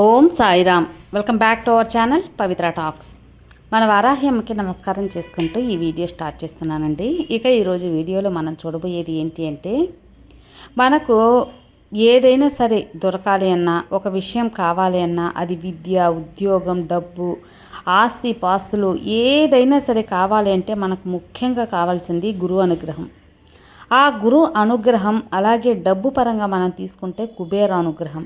Om Sairam. Welcome back to our channel Pavitra talks. మన వారాహ్యమ్మకి నమస్కారం చేసుకుంటూ ఈ వీడియో స్టార్ట్ చేస్తున్నానండి. ఇక ఈరోజు వీడియోలో మనం చూడబోయేది ఏంటి అంటే మనకు ఏదైనా సరే దొరకాలి అన్నా ఒక విషయం కావాలి అన్నా అది విద్య ఉద్యోగం డబ్బు ఆస్తి పాస్తులు ఏదైనా సరే కావాలి అంటే మనకు ముఖ్యంగా కావాల్సింది గురువు అనుగ్రహం. ఆ గురు అనుగ్రహం అలాగే డబ్బు పరంగా మనం తీసుకుంటే కుబేర అనుగ్రహం.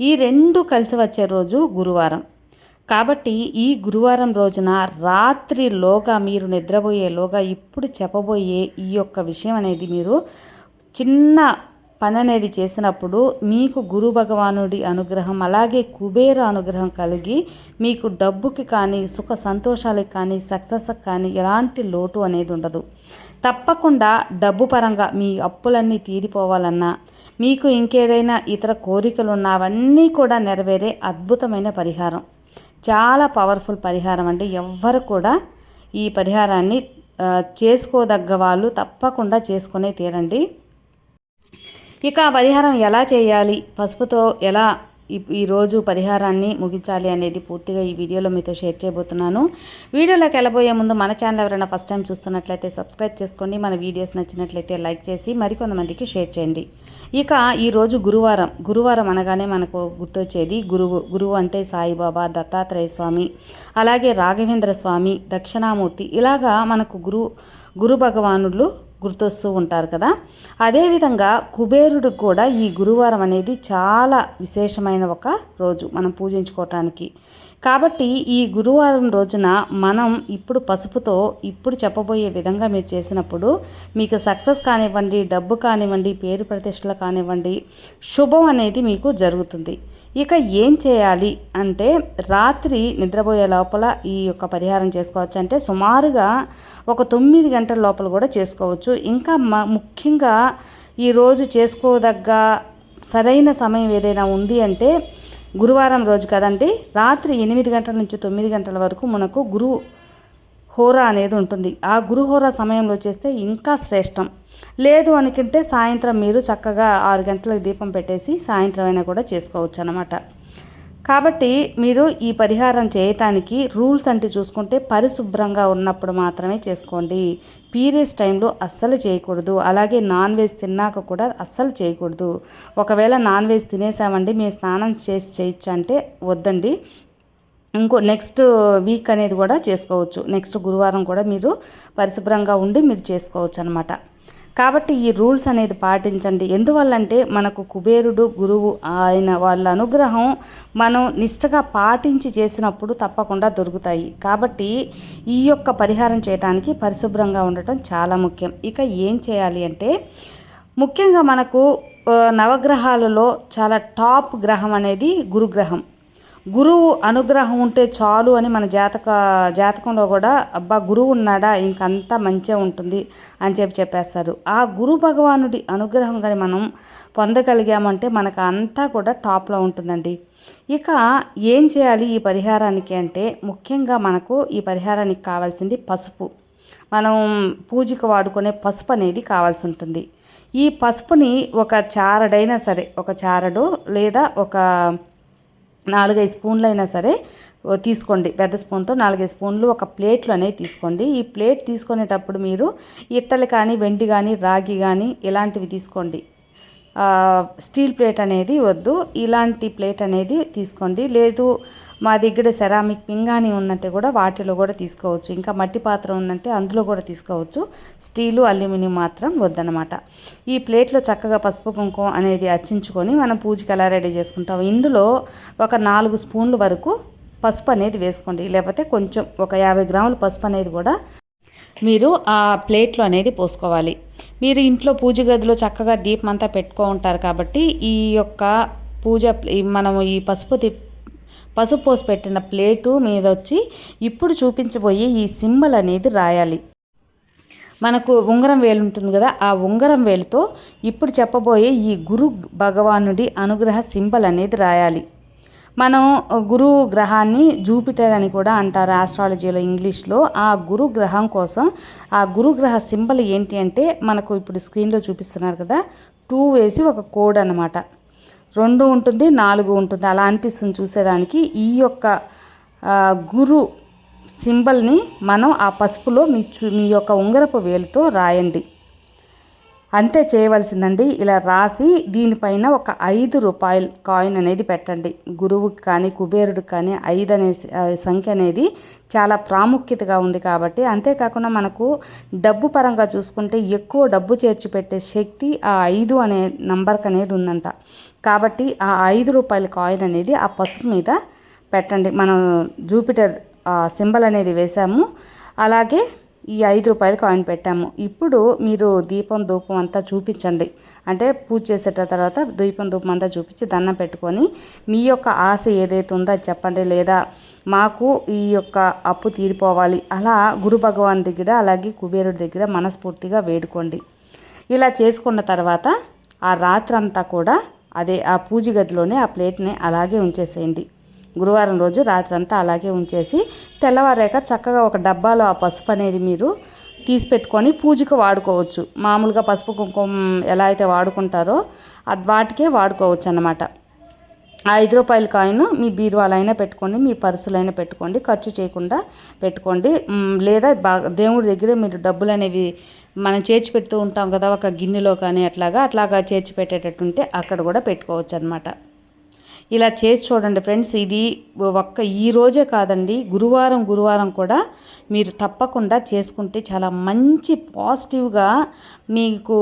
ఈ రెండు కలిసి వచ్చే రోజు గురువారం. కాబట్టి ఈ గురువారం రోజున రాత్రిలోగా మీరు నిద్రపోయేలోగా ఇప్పుడు చెప్పబోయే ఈ యొక్క విషయం అనేది మీరు చిన్న పని అనేది చేసినప్పుడు మీకు గురు భగవానుడి అనుగ్రహం అలాగే కుబేర అనుగ్రహం కలిగి మీకు డబ్బుకి కానీ సుఖ సంతోషాలకి కానీ సక్సెస్ కానీ ఎలాంటి లోటు అనేది ఉండదు. తప్పకుండా డబ్బు పరంగా మీ అప్పులన్నీ తీరిపోవాలన్నా మీకు ఇంకేదైనా ఇతర కోరికలు ఉన్నా అవన్నీ కూడా నెరవేరే అద్భుతమైన పరిహారం. చాలా పవర్ఫుల్ పరిహారం అంటే ఎవ్వరు కూడా ఈ పరిహారాన్ని చేసుకోదగ్గ వాళ్ళు తప్పకుండా చేసుకునే తీరండి. ఇక పరిహారం ఎలా చేయాలి? పసుపుతో ఎలా ఈరోజు పరిహారాన్ని ముగించాలి అనేది పూర్తిగా ఈ వీడియోలో మీతో షేర్ చేయబోతున్నాను. వీడియోలోకి వెళ్ళబోయే ముందు మన ఛానల్ ఎవరైనా ఫస్ట్ టైం చూస్తున్నట్లయితే సబ్స్క్రైబ్ చేసుకోండి. మన వీడియోస్ నచ్చినట్లయితే లైక్ చేసి మరికొంతమందికి షేర్ చేయండి. ఇక ఈరోజు గురువారం గురువారం అనగానే మనకు గుర్తొచ్చేది గురువు గురువు అంటే సాయిబాబా దత్తాత్రేయ స్వామి అలాగే రాఘవేంద్ర స్వామి దక్షిణామూర్తి ఇలాగా మనకు గురు గురు భగవానులు గుర్తొస్తూ ఉంటారు కదా. అదేవిధంగా కుబేరుడు కూడా ఈ గురువారం అనేది చాలా విశేషమైన ఒక రోజు మనం పూజించుకోవటానికి. కాబట్టి ఈ గురువారం రోజున మనం ఇప్పుడు పసుపుతో ఇప్పుడు చెప్పబోయే విధంగా మీరు చేసినప్పుడు మీకు సక్సెస్ కానివ్వండి డబ్బు కానివ్వండి పేరు ప్రతిష్టలు కానివ్వండి శుభం అనేది మీకు జరుగుతుంది. ఇక ఏం చేయాలి అంటే రాత్రి నిద్రపోయే లోపల ఈ యొక్క పరిహారం చేసుకోవచ్చు. అంటే సుమారుగా ఒక తొమ్మిది గంటల లోపల కూడా చేసుకోవచ్చు. ఇంకా ముఖ్యంగా ఈరోజు చేసుకోదగ్గ సరైన సమయం ఏదైనా ఉంది అంటే గురువారం రోజు కదండి రాత్రి ఎనిమిది గంటల నుంచి తొమ్మిది గంటల వరకు మనకు గురు హోరా అనేది ఉంటుంది. ఆ గురుహోరా సమయంలో చేస్తే ఇంకా శ్రేష్టం. లేదు అనుకుంటే సాయంత్రం మీరు చక్కగా ఆరు గంటలకు దీపం పెట్టేసి సాయంత్రం అయినా కూడా చేసుకోవచ్చు అనమాట కాబట్టి మీరు ఈ పరిహారం చేయటానికి రూల్స్ అంటే చూసుకుంటే పరిశుభ్రంగా ఉన్నప్పుడు మాత్రమే చేసుకోండి. పీరియడ్స్ టైంలో అస్సలు చేయకూడదు. అలాగే నాన్ వెజ్ తిన్నాక కూడా అస్సలు చేయకూడదు. ఒకవేళ నాన్ వెజ్ తినేసామండి మేము స్నానం చేసి చేయొచ్చు అంటే వద్దండి. ఇంకో నెక్స్ట్ వీక్ అనేది కూడా చేసుకోవచ్చు. నెక్స్ట్ గురువారం కూడా మీరు పరిశుభ్రంగా ఉండి మీరు చేసుకోవచ్చు అనమాట కాబట్టి ఈ రూల్స్ అనేది పాటించండి. ఎందువల్లంటే మనకు కుబేరుడు గురువు ఆయన వాళ్ళ అనుగ్రహం మనం నిష్టగా పాటించి చేసినప్పుడు తప్పకుండా దొరుకుతాయి. కాబట్టి ఈ యొక్క పరిహారం చేయడానికి పరిశుభ్రంగా ఉండటం చాలా ముఖ్యం. ఇక ఏం చేయాలి అంటే ముఖ్యంగా మనకు నవగ్రహాలలో చాలా టాప్ గ్రహం అనేది గురుగ్రహం. గురువు అనుగ్రహం ఉంటే చాలు అని మన జాతక జాతకంలో కూడా అబ్బా గురువు ఉన్నాడా ఇంకంతా మంచిగా ఉంటుంది అని చెప్పి చెప్పేస్తారు. ఆ గురు భగవానుడి అనుగ్రహం కానీ మనం పొందగలిగామంటే మనకు అంతా కూడా టాప్లో ఉంటుందండి. ఇక ఏం చేయాలి ఈ పరిహారానికి అంటే ముఖ్యంగా మనకు ఈ పరిహారానికి కావాల్సింది పసుపు. మనం పూజకు వాడుకునే పసుపు అనేది కావాల్సి ఉంటుంది. ఈ పసుపుని ఒక చారడైనా సరే ఒక చారడు లేదా ఒక నాలుగైదు స్పూన్లు అయినా సరే తీసుకోండి. పెద్ద స్పూన్తో నాలుగైదు స్పూన్లు ఒక ప్లేట్లు అనేవి తీసుకోండి. ఈ ప్లేట్ తీసుకునేటప్పుడు మీరు ఇత్తలు కానీ వెండి కానీ రాగి కానీ ఇలాంటివి తీసుకోండి. స్టీల్ ప్లేట్ అనేది వద్దు. ఇలాంటి ప్లేట్ అనేది తీసుకోండి. లేదు మా దగ్గర సెరామిక్ పింగాణి ఉందంటే కూడా వాటిలో కూడా తీసుకోవచ్చు. ఇంకా మట్టి పాత్ర ఉందంటే అందులో కూడా తీసుకోవచ్చు. స్టీలు అల్యూమినియం మాత్రం వద్దనమాట ఈ ప్లేట్లో చక్కగా పసుపు కుంకుమ అనేది అచ్చించుకొని మనం పూజకి ఎలా రెడీ చేసుకుంటాం ఇందులో ఒక నాలుగు స్పూన్ల వరకు పసుపు అనేది వేసుకోండి. లేకపోతే కొంచెం ఒక యాభై గ్రాముల పసుపు అనేది కూడా మీరు ఆ ప్లేట్లో అనేది పోసుకోవాలి. మీరు ఇంట్లో పూజ గదిలో చక్కగా దీపం అంతా పెట్టుకో ఉంటారు కాబట్టి ఈ యొక్క పూజ మనము ఈ పసుపు పసుపు పోసి పెట్టిన ప్లేటు మీద వచ్చి ఇప్పుడు చూపించబోయే ఈ సింబల్ అనేది రాయాలి. మనకు ఉంగరం వేలు ఉంటుంది కదా ఆ ఉంగరం వేలుతో ఇప్పుడు చెప్పబోయే ఈ గురు భగవానుడి అనుగ్రహ సింబల్ అనేది రాయాలి. మనం గురు గ్రహాన్ని జూపిటర్ అని కూడా అంటారు ఆస్ట్రాలజీలో ఇంగ్లీష్లో. ఆ గురు గ్రహం కోసం ఆ గురుగ్రహ సింబల్ ఏంటి అంటే మనకు ఇప్పుడు స్క్రీన్లో చూపిస్తున్నారు కదా టూ వేసి ఒక కోడ్ అనమాట రెండు ఉంటుంది నాలుగు ఉంటుంది. అలా అనిపిస్తుంది చూసేదానికి. ఈ యొక్క గురు సింబల్ని మనం ఆ పసుపులో మీ చూ మీ యొక్క ఉంగరపు వేలుతో రాయండి. అంతే చేయవలసిందండి. ఇలా రాసి దీనిపైన ఒక ఐదు రూపాయల కాయిన్ అనేది పెట్టండి. గురువుకి కానీ కుబేరుడికి కానీ ఐదు అనే సంఖ్య అనేది చాలా ప్రాముఖ్యతగా ఉంది కాబట్టి అంతేకాకుండా మనకు డబ్బు పరంగా చూసుకుంటే ఎక్కువ డబ్బు చేర్చి పెట్టే శక్తి ఆ ఐదు అనే నంబర్కి అనేది ఉందంట. కాబట్టి ఆ ఐదు రూపాయల కాయిన్ అనేది ఆ పసుపు మీద పెట్టండి. మనం జూపిటర్ సింబల్ అనేది వేసాము. అలాగే ఈ ఐదు రూపాయలు కాయిన్ పెట్టాము. ఇప్పుడు మీరు దీపం ధూపం అంతా చూపించండి. అంటే పూజ చేసేట తర్వాత దీపం ధూపం అంతా చూపించి దండం పెట్టుకొని మీ యొక్క ఆశ ఏదైతే ఉందో అది చెప్పండి. లేదా మాకు ఈ యొక్క అప్పు తీరిపోవాలి. అలా గురు భగవాన్ దగ్గర అలాగే కుబేరుడి దగ్గర మనస్ఫూర్తిగా వేడుకోండి. ఇలా చేసుకున్న తర్వాత ఆ రాత్రంతా కూడా అదే ఆ పూజ గదిలోనే ఆ ప్లేట్ని అలాగే ఉంచేసేయండి. గురువారం రోజు రాత్రంతా అలాగే ఉంచేసి తెల్లవారాక చక్కగా ఒక డబ్బాలో ఆ పసుపు అనేది మీరు తీసి పెట్టుకొని పూజకు వాడుకోవచ్చు. మామూలుగా పసుపు కుంకుమ ఎలా అయితే వాడుకుంటారో అది వాటికే వాడుకోవచ్చు అన్నమాట. ఐదు రూపాయల కాయిన్ మీ బీరువాలైనా పెట్టుకోండి మీ పర్సులైనా పెట్టుకోండి ఖర్చు చేయకుండా పెట్టుకోండి. లేదా బాగా దేవుడి దగ్గర మీరు డబ్బులు అనేవి మనం చేర్చి పెడుతూ ఉంటాం కదా ఒక గిన్నెలో కానీ అట్లాగా అట్లాగా చేర్చి పెట్టేటట్టుంటే అక్కడ కూడా పెట్టుకోవచ్చు అనమాట ఇలా చేసి చూడండి ఫ్రెండ్స్ ఇది ఒక్క ఈ రోజే కాదండి గురువారం గురువారం కూడా మీరు తప్పకుండా చేసుకుంటే చాలా మంచి పాజిటివ్గా మీకు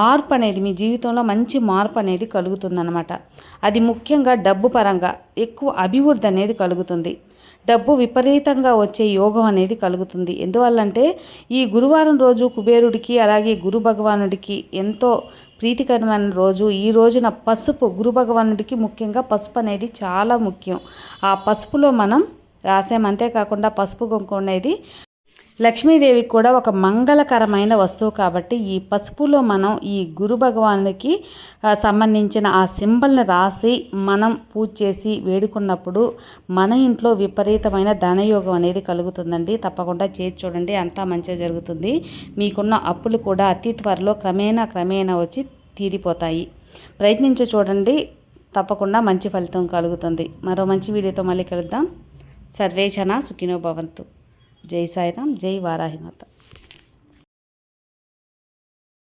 మార్పు అనేది మీ జీవితంలో మంచి మార్పు అనేది కలుగుతుందన్నమాట. అది ముఖ్యంగా డబ్బు పరంగా ఎక్కువ అభివృద్ధి అనేది కలుగుతుంది. డబ్బు విపరీతంగా వచ్చే యోగం అనేది కలుగుతుంది. ఎందువల్లంటే ఈ గురువారం రోజు కుబేరుడికి అలాగే గురు భగవానుడికి ఎంతో ప్రీతికరమైన రోజు. ఈ రోజున పసుపు గురు భగవానుడికి ముఖ్యంగా పసుపు అనేది చాలా ముఖ్యం. ఆ పసుపులో మనం రాసాం. అంతేకాకుండా పసుపు కుంకుమ అనేది లక్ష్మీదేవికి కూడా ఒక మంగళకరమైన వస్తువు కాబట్టి ఈ పసుపులో మనం ఈ గురు భగవానుడికి సంబంధించిన ఆ సింబల్ని రాసి మనం పూజ చేసి వేడుకున్నప్పుడు మన ఇంట్లో విపరీతమైన ధనయోగం అనేది కలుగుతుందండి. తప్పకుండా చేసి చూడండి అంతా మంచిగా జరుగుతుంది. మీకున్న అప్పులు కూడా అతి త్వరలో క్రమేణా క్రమేణా వచ్చి తీరిపోతాయి. ప్రయత్నించి చూడండి తప్పకుండా మంచి ఫలితం కలుగుతుంది. మరో మంచి వీడియోతో మళ్ళీ కలుద్దాం. సర్వేచన సుఖినో భవంతు. జై సాయిరామ్ జై వారాహిమాత